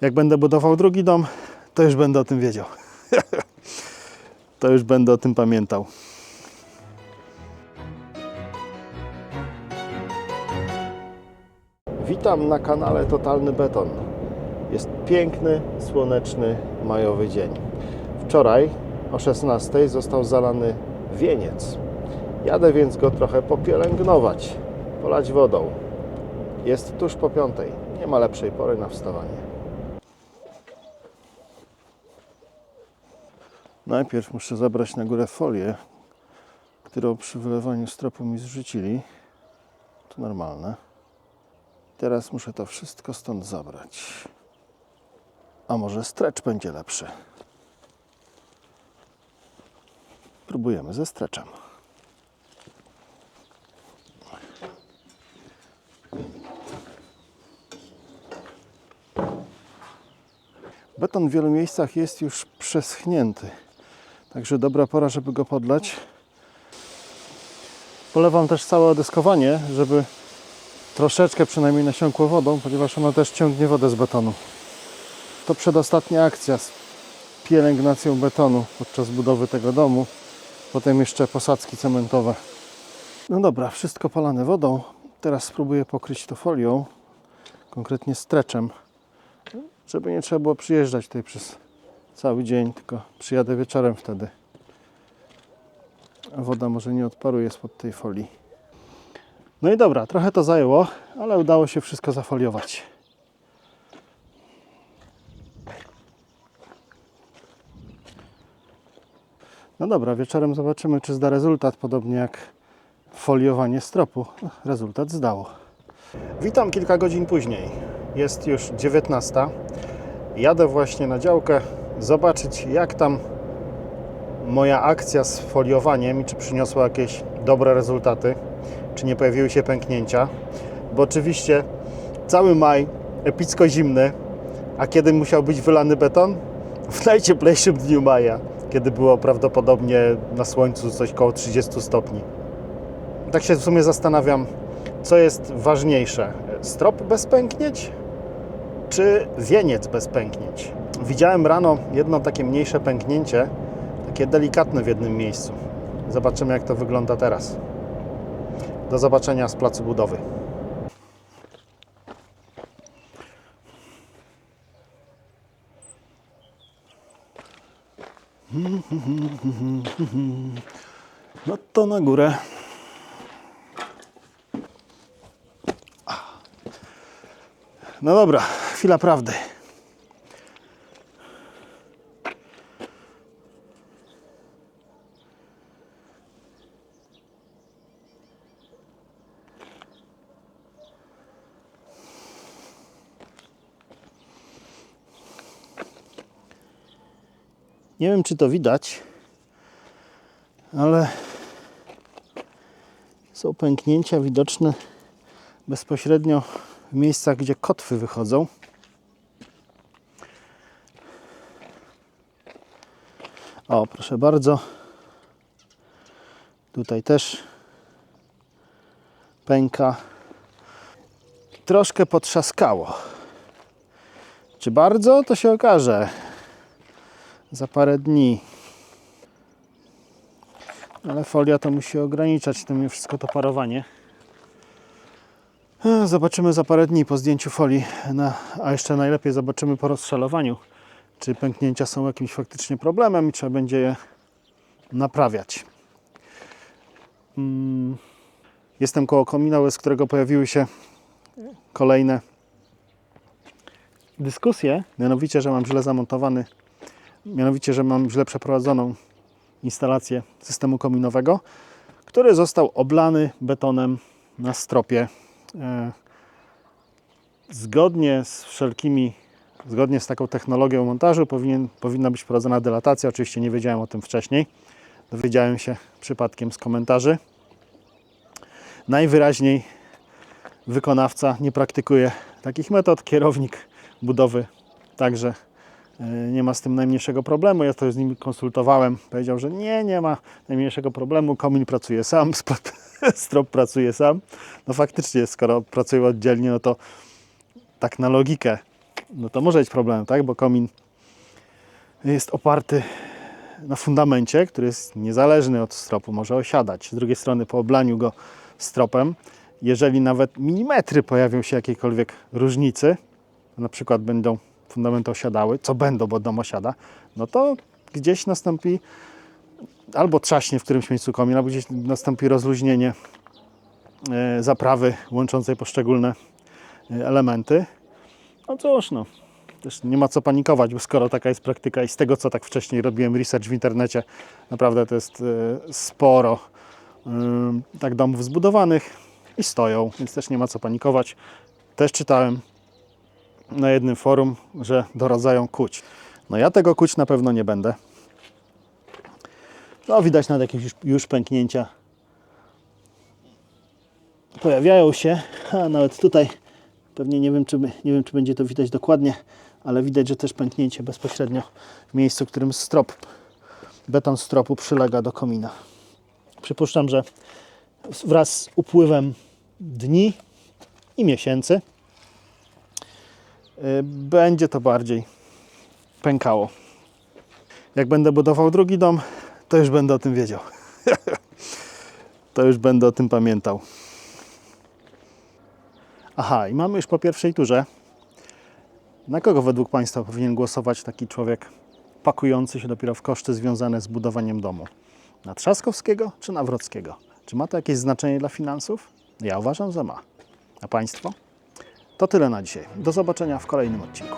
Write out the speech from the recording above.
Jak będę budował drugi dom, to już będę o tym wiedział. to już będę o tym pamiętał. Witam na kanale Totalny Beton. Jest piękny, słoneczny, majowy dzień. Wczoraj o 16 został zalany wieniec. Jadę więc go trochę popielęgnować, polać wodą. Jest tuż po piątej. Nie ma lepszej pory na wstawanie. Najpierw muszę zabrać na górę folię, którą przy wylewaniu stropu mi zrzucili. To normalne. Teraz muszę to wszystko stąd zabrać. A może stretch będzie lepszy? Próbujemy ze stretchem. Beton w wielu miejscach jest już przeschnięty. Także dobra pora, żeby go podlać. Polewam też całe odeskowanie, żeby troszeczkę przynajmniej nasiąkło wodą, ponieważ ono też ciągnie wodę z betonu. To przedostatnia akcja z pielęgnacją betonu podczas budowy tego domu. Potem jeszcze posadzki cementowe. No dobra, wszystko polane wodą. Teraz spróbuję pokryć to folią, konkretnie stretchem, żeby nie trzeba było przyjeżdżać tutaj przez cały dzień, tylko przyjadę wieczorem wtedy. A woda może nie odparuje spod tej folii. No i dobra, trochę to zajęło, ale udało się wszystko zafoliować. No dobra, wieczorem zobaczymy, czy zda rezultat, podobnie jak foliowanie stropu. Rezultat zdało. Witam kilka godzin później. Jest już 19. Jadę właśnie na działkę zobaczyć, jak tam moja akcja z foliowaniem i czy przyniosła jakieś dobre rezultaty, czy nie pojawiły się pęknięcia. Bo oczywiście cały maj epicko zimny, a kiedy musiał być wylany beton? W najcieplejszym dniu maja, kiedy było prawdopodobnie na słońcu coś koło 30 stopni. Tak się w sumie zastanawiam, co jest ważniejsze: strop bez pęknięć, czy wieniec bez pęknięć? Widziałem rano jedno takie mniejsze pęknięcie, takie delikatne w jednym miejscu. Zobaczymy, jak to wygląda teraz. Do zobaczenia z placu budowy. No to na górę. No dobra, chwila prawdy. Nie wiem, czy to widać, ale są pęknięcia widoczne bezpośrednio w miejscach, gdzie kotwy wychodzą. O, proszę bardzo. Tutaj też pęka. Troszkę potrzaskało. Czy bardzo? To się okaże za parę dni. Ale folia to musi ograniczać to mimo wszystko to parowanie. Zobaczymy za parę dni po zdjęciu folii, na, a jeszcze najlepiej zobaczymy po rozszalowaniu, czy pęknięcia są jakimś faktycznie problemem i trzeba będzie je naprawiać. Mm, Jestem koło komina, z którego pojawiły się kolejne dyskusje, mianowicie, że mam źle zamontowany, mianowicie, że mam źle przeprowadzoną instalację systemu kominowego, który został oblany betonem na stropie e, zgodnie z wszelkimi, zgodnie z taką technologią montażu powinien, powinna być prowadzona delatacja. Oczywiście nie wiedziałem o tym wcześniej. Dowiedziałem się przypadkiem z komentarzy. Najwyraźniej wykonawca nie praktykuje takich metod. Kierownik budowy także e, nie ma z tym najmniejszego problemu. Ja to z nim konsultowałem. Powiedział, że nie, nie ma najmniejszego problemu. Komin pracuje sam, strop, pracuje sam. No faktycznie, skoro pracują oddzielnie, no to tak na logikę no to może być problem, tak? Bo komin jest oparty na fundamencie, który jest niezależny od stropu, może osiadać. Z drugiej strony, po oblaniu go stropem, jeżeli nawet milimetry pojawią się jakiejkolwiek różnicy, na przykład będą fundamenty osiadały, co będą, bo dom osiada, no to gdzieś nastąpi albo trzaśnie w którymś miejscu komin, albo gdzieś nastąpi rozluźnienie e, zaprawy łączącej poszczególne e, elementy. No cóż, no, też nie ma co panikować, bo skoro taka jest praktyka i z tego, co tak wcześniej robiłem research w internecie, naprawdę to jest e, sporo ym, tak domów zbudowanych i stoją, więc też nie ma co panikować. Też czytałem na jednym forum, że doradzają kuć. No ja tego kuć na pewno nie będę. No widać nawet jakieś już, już pęknięcia pojawiają się, a nawet tutaj pewnie nie wiem, czy, nie wiem, czy będzie to widać dokładnie, ale widać, że też pęknięcie bezpośrednio w miejscu, w którym strop, beton stropu przylega do komina. Przypuszczam, że wraz z upływem dni i miesięcy y, będzie to bardziej pękało. Jak będę budował drugi dom, to już będę o tym wiedział. to już będę o tym pamiętał. Aha, i mamy już po pierwszej turze. Na kogo według Państwa powinien głosować taki człowiek pakujący się dopiero w koszty związane z budowaniem domu? Na Trzaskowskiego czy na Wrockiego? Czy ma to jakieś znaczenie dla finansów? Ja uważam, że ma. A Państwo? To tyle na dzisiaj. Do zobaczenia w kolejnym odcinku.